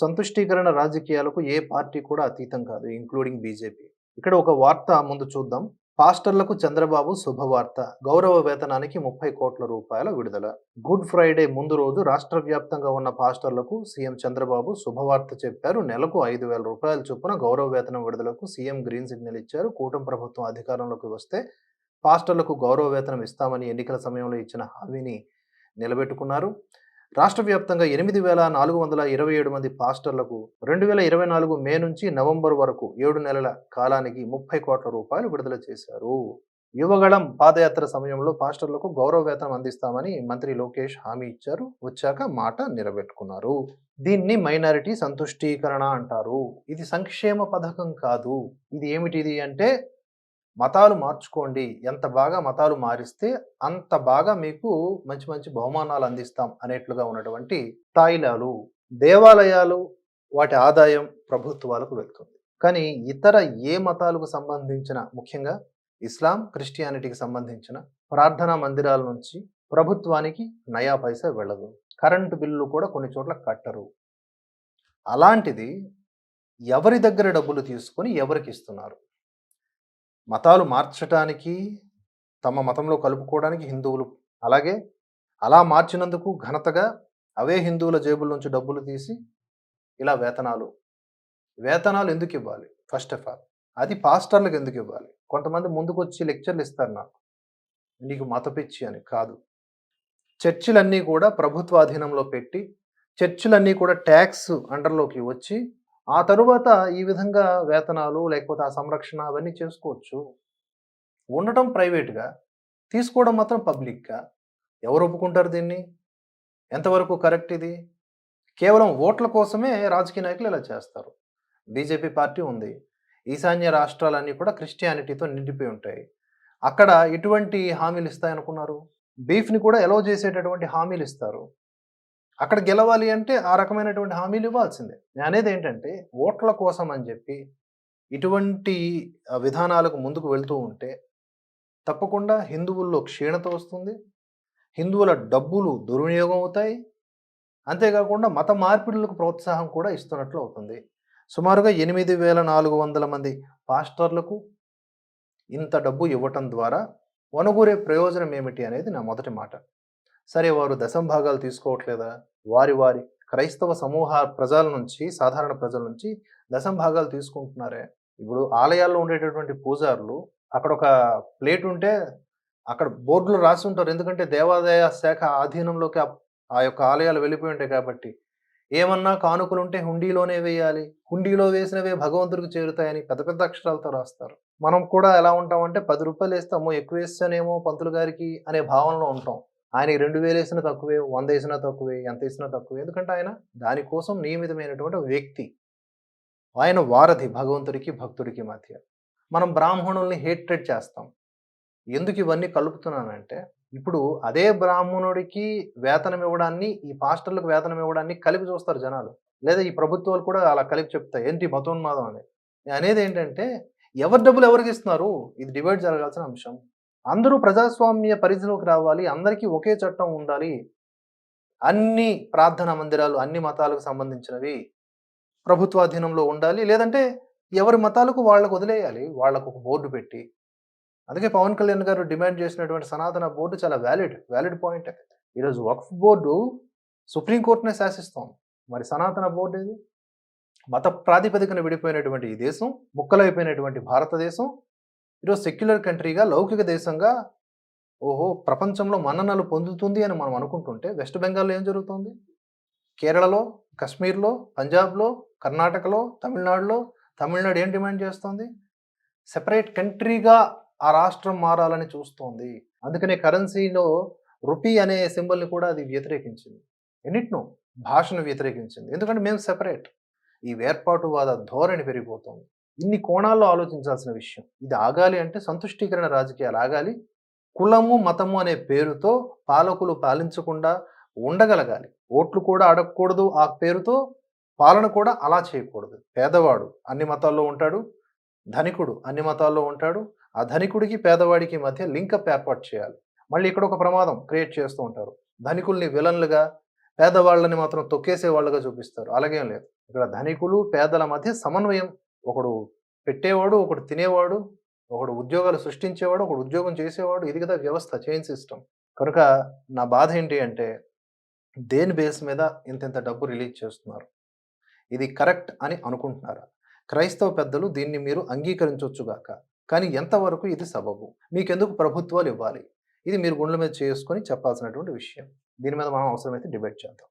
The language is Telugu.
సంతుష్టీకరణ రాజకీయాలకు ఏ పార్టీ కూడా అతీతం కాదు ఇంక్లూడింగ్ బీజేపీ ఇక్కడ ఒక వార్త ముందు చూద్దాం. పాస్టర్లకు చంద్రబాబు శుభవార్త. గౌరవ వేతనానికి ముప్పై కోట్ల రూపాయల విడుదల. గుడ్ ఫ్రైడే ముందు రోజు రాష్ట్ర వ్యాప్తంగా ఉన్న పాస్టర్లకు సీఎం చంద్రబాబు శుభవార్త చెప్పారు. నెలకు ఐదు వేల రూపాయల చొప్పున గౌరవ వేతనం విడుదలకు సీఎం గ్రీన్ సిగ్నల్ ఇచ్చారు. కూటమి ప్రభుత్వం అధికారంలోకి వస్తే పాస్టర్లకు గౌరవ వేతనం ఇస్తామని ఎన్నికల సమయంలో ఇచ్చిన హామీని నిలబెట్టుకున్నారు. రాష్ట్ర వ్యాప్తంగా ఎనిమిది వేల నాలుగు వందల ఇరవై ఏడు మంది పాస్టర్లకు రెండు వేల ఇరవై నాలుగు మే నుంచి నవంబర్ వరకు ఏడు నెలల కాలానికి ముప్పై కోట్ల రూపాయలు విడుదల చేశారు. యువగళం పాదయాత్ర సమయంలో పాస్టర్లకు గౌరవ వేతనం అందిస్తామని మంత్రి లోకేష్ హామీ ఇచ్చారు. వచ్చాక మాట నిలబెట్టుకున్నారు. దీన్ని మైనారిటీ సంతుష్టీకరణ అంటారు. ఇది సంక్షేమ పథకం కాదు. ఇది ఏమిటిది అంటే మతాలు మార్చుకోండి. ఎంత బాగా మతాలు మారిస్తే అంత బాగా మీకు మంచి మంచి బహుమానాలు అందిస్తాం అనేట్లుగా ఉన్నటువంటి తాయిలాలు దేవాలయాలు వాటి ఆదాయం ప్రభుత్వాలకు వెళ్తుంది. కానీ ఇతర ఏ మతాలకు సంబంధించిన ముఖ్యంగా ఇస్లాం క్రిస్టియానిటీకి సంబంధించిన ప్రార్థనా మందిరాల నుంచి ప్రభుత్వానికి నయా పైసా వెళ్ళదు. కరెంటు బిల్లు కూడా కొన్ని చోట్ల కట్టరు. అలాంటిది ఎవరి దగ్గర డబ్బులు తీసుకొని ఎవరికి ఇస్తున్నారు? మతాలు మార్చటానికి తమ మతంలో కలుపుకోవడానికి హిందువులు. అలాగే అలా మార్చినందుకు ఘనతగా అవే హిందువుల జేబుల నుంచి డబ్బులు తీసి ఇలా వేతనాలు. వేతనాలు ఎందుకు ఇవ్వాలి? ఫస్ట్ ఆఫ్ ఆల్ అది పాస్టర్లకు ఎందుకు ఇవ్వాలి? కొంతమంది ముందుకు వచ్చి లెక్చర్లు ఇస్తారు నాకు. నీకు మతపిచ్చి అని కాదు. చర్చిలన్నీ కూడా ప్రభుత్వాధీనంలో పెట్టి చర్చిలన్నీ కూడా ట్యాక్స్ అండర్లోకి వచ్చి ఆ తరువాత ఈ విధంగా వేతనాలు లేకపోతే ఆ సంరక్షణ అవన్నీ చేసుకోవచ్చు. ఉండటం ప్రైవేట్గా తీసుకోవడం మాత్రం పబ్లిక్గా. ఎవరు ఒప్పుకుంటారు దీన్ని? ఎంతవరకు కరెక్ట్ ఇది? కేవలం ఓట్ల కోసమే రాజకీయ నాయకులు ఇలా చేస్తారు. బీజేపీ పార్టీ ఉంది. ఈశాన్య రాష్ట్రాలన్నీ కూడా క్రిస్టియానిటీతో నిండిపోయి ఉంటాయి. అక్కడ ఎటువంటి హామీలు ఇస్తాయనుకున్నారు? బీఫ్ని కూడా ఎలో చేసేటటువంటి హామీలు ఇస్తారు. అక్కడ గెలవాలి అంటే ఆ రకమైనటువంటి హామీలు ఇవ్వాల్సిందే. నేను అనేది ఏంటంటే ఓట్ల కోసం అని చెప్పి ఇటువంటి విధానాలకు ముందుకు వెళ్తూ ఉంటే తప్పకుండా హిందువుల్లో క్షీణత వస్తుంది. హిందువుల డబ్బులు దుర్వినియోగం అవుతాయి. అంతేకాకుండా మత మార్పిడులకు ప్రోత్సాహం కూడా ఇస్తున్నట్లు అవుతుంది. సుమారుగా ఎనిమిది వేల నాలుగు వందల మంది పాస్టర్లకు ఇంత డబ్బు ఇవ్వటం ద్వారా వనగూరే ప్రయోజనం ఏమిటి అనేది నా మొదటి మాట. సరే వారు దశంభాగాలు తీసుకోవట్లేదా? వారి వారి క్రైస్తవ సమూహ ప్రజల నుంచి సాధారణ ప్రజల నుంచి దశంభాగాలు తీసుకుంటున్నారే. ఇప్పుడు ఆలయాల్లో ఉండేటటువంటి పూజారులు అక్కడ ఒక ప్లేట్ ఉంటే అక్కడ బోర్డులు రాసి ఉంటారు. ఎందుకంటే దేవాదాయ శాఖ ఆధీనంలోకి ఆ- యొక్క ఆలయాలు వెళ్ళిపోయి ఉంటాయి కాబట్టి. ఏమన్నా కానుకలు ఉంటే హుండీలోనే వేయాలి. హుండీలో వేసినవే భగవంతుడికి చేరుతాయని పెద్ద పెద్ద అక్షరాలతో రాస్తారు. మనం కూడా ఎలా ఉంటామంటే పది రూపాయలు వేస్తామో ఎక్కువ వేస్తానేమో పంతులు గారికి అనే భావనలో ఉంటాం. ఆయనకి రెండు వేలు వేసినా తక్కువే వంద వేసినా తక్కువే ఎంత వేసినా తక్కువే. ఎందుకంటే ఆయన దానికోసం నియమితమైనటువంటి వ్యక్తి. ఆయన వారధి భగవంతుడికి భక్తుడికి మధ్య. మనం బ్రాహ్మణుల్ని హేట్రెడ్ చేస్తాం. ఎందుకు ఇవన్నీ కలుపుతున్నానంటే ఇప్పుడు అదే బ్రాహ్మణుడికి వేతనం ఇవ్వడాన్ని ఈ పాస్టర్లకు వేతనం ఇవ్వడాన్ని కలిపి చూస్తారు జనాలు. లేదా ఈ ప్రభుత్వాలు కూడా అలా కలిపి చెప్తాయి. ఏంటి మతోన్మాదం అనేది అనేది ఏంటంటే ఎవరి డబ్బులు ఎవరికి ఇస్తున్నారు? ఇది డివైడ్ జరగాల్సిన అంశం. అందరూ ప్రజాస్వామ్య పరిధిలోకి రావాలి అందరికీ ఒకే చట్టం ఉండాలి. అన్ని ప్రార్థనా మందిరాలు అన్ని మతాలకు సంబంధించినవి ప్రభుత్వాధీనంలో ఉండాలి. లేదంటే ఎవరి మతాలకు వాళ్ళకు వదిలేయాలి. వాళ్ళకు ఒక బోర్డు పెట్టి. అందుకే పవన్ కళ్యాణ్ గారు డిమాండ్ చేసినటువంటి సనాతన బోర్డు చాలా వ్యాలిడ్ వ్యాలిడ్ పాయింట్ ఈరోజు వక్ఫ్ బోర్డు సుప్రీంకోర్టునే శాసిస్తోంది. మరి సనాతన బోర్డు ఏది? మత ప్రాతిపదికన విడిపోయినటువంటి ఈ దేశం ముక్కలైపోయినటువంటి భారతదేశం ఈరోజు సెక్యులర్ కంట్రీగా లౌకిక దేశంగా ఓహో ప్రపంచంలో మన్ననలు పొందుతుంది అని మనం అనుకుంటుంటే వెస్ట్ బెంగాల్లో ఏం జరుగుతుంది? కేరళలో కశ్మీర్లో పంజాబ్లో కర్ణాటకలో తమిళనాడులో తమిళనాడు ఏం డిమాండ్ చేస్తోంది? సెపరేట్ కంట్రీగా ఆ రాష్ట్రం మారాలని చూస్తోంది. అందుకనే కరెన్సీలో రూపీ అనే సింబల్ని కూడా అది వ్యతిరేకించింది. ఎన్నిటినో? భాషను వ్యతిరేకించింది. ఎందుకంటే మేము సెపరేట్. ఈ వేర్పాటువాద ధోరణి పెరిగిపోతుంది. ఇన్ని కోణాల్లో ఆలోచించాల్సిన విషయం. ఇది ఆగాలి అంటే సంతుష్టీకరణ రాజకీయాలు ఆగాలి. కులము మతము అనే పేరుతో పాలకులు పాలించకుండా ఉండగలగాలి. ఓట్లు కూడా అడగకూడదు ఆ పేరుతో. పాలన కూడా అలా చేయకూడదు. పేదవాడు అన్ని మతాల్లో ఉంటాడు. ధనికుడు అన్ని మతాల్లో ఉంటాడు. ఆ ధనికుడికి పేదవాడికి మధ్య లింకప్ ఏర్పాటు చేయాలి. మళ్ళీ ఇక్కడ ఒక ప్రమాదం క్రియేట్ చేస్తూ ఉంటారు. ధనికుల్ని విలన్లుగా పేదవాళ్ళని మాత్రం తొక్కేసే వాళ్ళుగా చూపిస్తారు. అలాగేం లేదు. ఇక్కడ ధనికులు పేదల మధ్య సమన్వయం ఒకడు పెట్టేవాడు ఒకడు తినేవాడు ఒకడు ఉద్యోగాలు సృష్టించేవాడు ఒకడు ఉద్యోగం చేసేవాడు ఇది కదా వ్యవస్థ చైన్ సిస్టమ్. కనుక నా బాధ ఏంటి అంటే దేని బేస్ మీద ఇంత ఇంత డబ్బు రిలీజ్ చేస్తున్నారు? ఇది కరెక్ట్ అని అనుకుంటున్నారా? క్రైస్తవ పెద్దలు దీన్ని మీరు అంగీకరించవచ్చుగాక కానీ ఎంతవరకు ఇది సబబు? మీకెందుకు ప్రభుత్వాలు ఇవ్వాలి? ఇది మీరు గుండెల మీద చేసుకొని చెప్పాల్సినటువంటి విషయం. దీని మీద మనం అవసరమైతే డిబేట్ చేద్దాం.